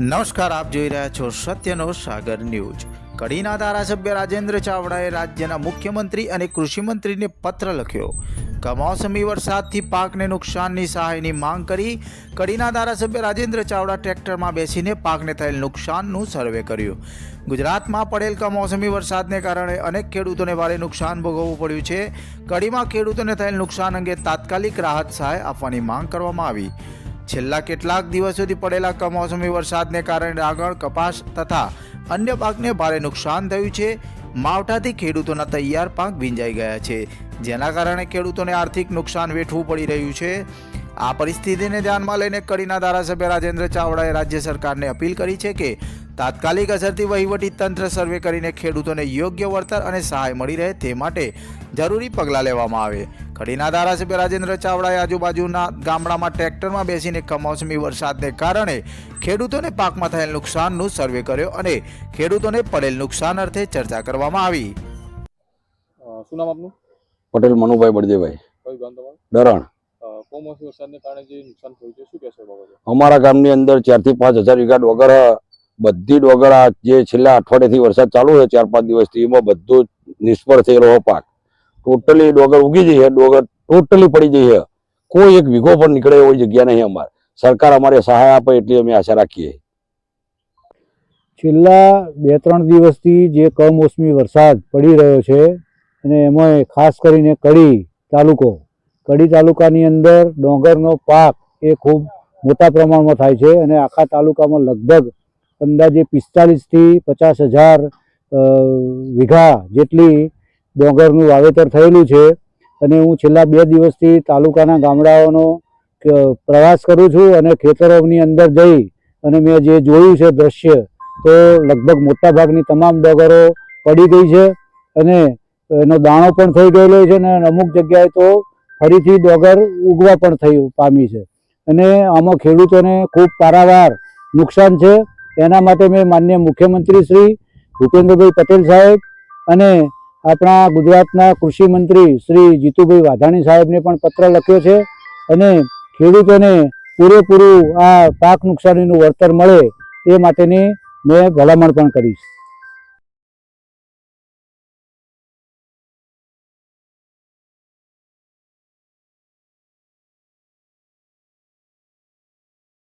નમસ્કાર, આપ જોઈ રહ્યા છો સત્યનો સાગર ન્યૂઝ. કડીના ધારાસભ્ય રાજેન્દ્ર ચાવડાએ રાજ્યના મુખ્યમંત્રી અને કૃષિમંત્રીને પત્ર લખ્યો. કમોસમી વરસાદથી પાકને નુકસાનની સહાયની માંગ કરી કડીના ધારાસભ્ય રાજેન્દ્ર ચાવડા ટ્રેક્ટરમાં બેસીને પાકને થયેલ નુકસાનનું સર્વે કર્યું. ગુજરાતમાં પડેલ કમોસમી વરસાદને કારણે અનેક ખેડૂતોને ભારે નુકસાન ભોગવવું પડ્યું છે. કડીમાં ખેડૂતોને થયેલ નુકસાન અંગે તાત્કાલિક રાહત સહાય આપવાની માંગ કરવામાં આવી. છેલ્લા કેટલાક દિવસોથી પડેલા કમોસમી વરસાદને કારણે ડાંગર કપાસ તથા અન્ય પાકને ભારે નુકસાન થયું છે. માવઠાથી ખેડૂતોના તૈયાર પાક ભીંજાઈ ગયા છે, જેના કારણે ખેડૂતોને આર્થિક નુકસાન વેઠવું પડી રહ્યું છે. આ પરિસ્થિતિને ધ્યાનમાં લઈને કડીના ધારાસભ્ય રાજેન્દ્ર ચાવડાએ રાજ્ય સરકારને અપીલ કરી છે કે તાત્કાલિક અસરથી વહીવટી તંત્ર સર્વે કરીને ખેડૂતોને યોગ્ય વળતર અને સહાય મળી રહે તે માટે જરૂરી પગલાં લેવામાં આવે. કડીના ધારાસભ્ય રાજેન્દ્ર ચાવડાએ આજુબાજુના ગામડામાં ટ્રેક્ટરમાં બેસીને કમોસમી વરસાદને કારણે ખેડૂતોને પાકમાં થયેલ નુકસાનનું સર્વે કર્યો અને ખેડૂતોને પડેલ નુકસાન અર્થે ચર્ચા કરવામાં આવી. શું નામ આપનું? પટેલ મનુભાઈ બળદેવભાઈ. ડરણ. કમોસમી વરસાદને કારણે જે નુકસાન થયું છે શું કહેશો અમારા ગામની અંદર ચારથી પાંચ હજાર વીઘા ડોગર બધી ડોગળા જે છેલ્લા અઠવાડિયાથી વરસાદ ચાલુ છે, ચાર પાંચ દિવસથી, એમાં બધું નિષ્ફળ થયેલો પાક. ટોટલી ડોગર ઉગી જઈ છે ડોગર ટોટલી પડી જઈ છે કોઈ એક વીઘો પણ નીકળે એવી જગ્યા નહીં અમારે. સરકાર અમારે સહાય આપે એટલી અમે આશા રાખીએ. છેલ્લા બે ત્રણ દિવસથી જે કમોસમી વરસાદ પડી રહ્યો છે, અને એમાં ખાસ કરીને કડી તાલુકો. કડી તાલુકાની અંદર ડોંગરનો પાક એ ખૂબ મોટા પ્રમાણમાં થાય છે, અને આખા તાલુકામાં લગભગ અંદાજે પિસ્તાલીસથી પચાસ હજાર વીઘા જેટલી ડોંગરનું વાવેતર થયેલું છે. અને હું છેલ્લા બે દિવસથી તાલુકાના ગામડાઓનો પ્રવાસ કરું છું અને ખેતરોની અંદર જઈ અને મેં જે જોયું છે દ્રશ્ય, તો લગભગ મોટા ભાગની તમામ ડોગરો પડી ગઈ છે અને એનો દાણો પણ થઈ ગયેલો છે અને અમુક જગ્યાએ તો ફરીથી ડોગર ઉગવા પણ થઈ પામી છે. અને આમાં ખેડૂતોને ખૂબ પારાવાર નુકસાન છે. એના માટે મેં માન્ય મુખ્યમંત્રી શ્રી ભૂપેન્દ્રભાઈ પટેલ સાહેબ અને આપણા ગુજરાતના કૃષિ મંત્રી શ્રી જીતુભાઈ વાઘાણી સાહેબને પણ પત્ર લખ્યો છે અને ખેડૂતોને પૂરેપૂરું આ પાક નુકસાનીનું વળતર મળે એ માટેની મેં ભલામણ પણ કરીશ